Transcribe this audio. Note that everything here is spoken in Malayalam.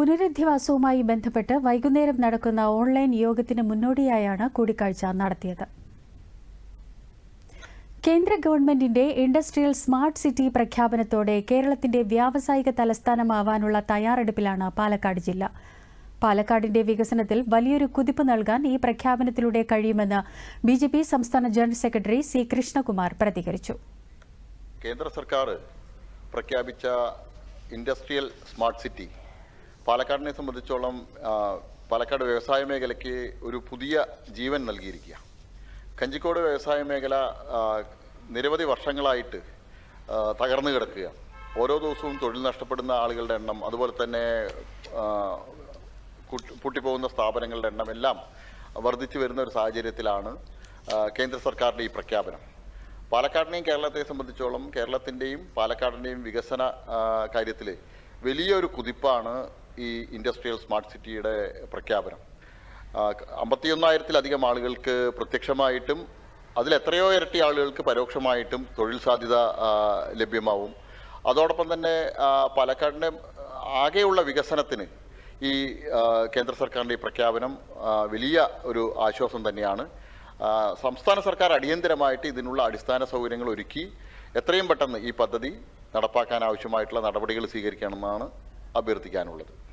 പുനരധിവാസവുമായി ബന്ധപ്പെട്ട് വൈകുന്നേരം നടക്കുന്ന ഓൺലൈൻ യോഗത്തിന് മുന്നോടിയായാണ് കൂടിക്കാഴ്ച നടത്തിയത്. കേന്ദ്ര ഗവൺമെന്റിന്റെ ഇൻഡസ്ട്രിയൽ സ്മാർട്ട് സിറ്റി പ്രഖ്യാപനത്തോടെ കേരളത്തിന്റെ വ്യാവസായിക തലസ്ഥാനമാവാനുള്ള തയ്യാറെടുപ്പിലാണ് പാലക്കാട് ജില്ല. പാലക്കാടിന്റെ വികസനത്തിൽ വലിയൊരു കുതിപ്പ് നൽകാൻ ഈ പ്രഖ്യാപനത്തിലൂടെ കഴിയുമെന്ന് ബി ജെ പി സംസ്ഥാന ജനറൽ സെക്രട്ടറി സി കൃഷ്ണകുമാർ പ്രതികരിച്ചു. കേന്ദ്ര സർക്കാർ പ്രഖ്യാപിച്ച ഇൻഡസ്ട്രിയൽ സ്മാർട്ട് സിറ്റി പാലക്കാടിനെ സംബന്ധിച്ചോളം പാലക്കാട് വ്യവസായ മേഖലയ്ക്ക് ഒരു പുതിയ ജീവൻ നൽകിയിരിക്കുക. കഞ്ചിക്കോട് വ്യവസായ മേഖല നിരവധി വർഷങ്ങളായിട്ട് തകർന്നു കിടക്കുക. ഓരോ ദിവസവും തൊഴിൽ നഷ്ടപ്പെടുന്ന ആളുകളുടെ എണ്ണം അതുപോലെ തന്നെ പൂട്ടിപ്പോകുന്ന സ്ഥാപനങ്ങളുടെ എണ്ണം എല്ലാം വർദ്ധിച്ചു വരുന്ന ഒരു സാഹചര്യത്തിലാണ് കേന്ദ്ര സർക്കാരിന്റെ ഈ പ്രഖ്യാപനം. പാലക്കാടിനെയും കേരളത്തെ സംബന്ധിച്ചോളം കേരളത്തിന്റെയും പാലക്കാടിന്റെയും വികസന കാര്യത്തിൽ വലിയൊരു കുതിപ്പാണ് ഈ ഇൻഡസ്ട്രിയൽ സ്മാർട്ട് സിറ്റിയുടെ പ്രഖ്യാപനം. അമ്പത്തിയൊന്നായിരത്തിലധികം ആളുകൾക്ക് പ്രത്യക്ഷമായിട്ടും അതിൽ എത്രയോ ഇരട്ടി ആളുകൾക്ക് പരോക്ഷമായിട്ടും തൊഴിൽ സാധ്യത ലഭ്യമാവും. അതോടൊപ്പം തന്നെ പാലക്കാടിന്റെ ആകെയുള്ള വികസനത്തിന് ഈ കേന്ദ്ര സർക്കാരിന്റെ ഈ പ്രഖ്യാപനം വലിയ ഒരു ആശ്വാസം തന്നെയാണ്. സംസ്ഥാന സർക്കാർ അടിയന്തരമായിട്ട് ഇതിനുള്ള അടിസ്ഥാന സൗകര്യങ്ങൾ ഒരുക്കി എത്രയും പെട്ടെന്ന് ഈ പദ്ധതി നടപ്പാക്കാൻ ആവശ്യമായിട്ടുള്ള നടപടികൾ സ്വീകരിക്കണമെന്നാണ് അഭ്യർത്ഥിക്കാനുള്ളത്.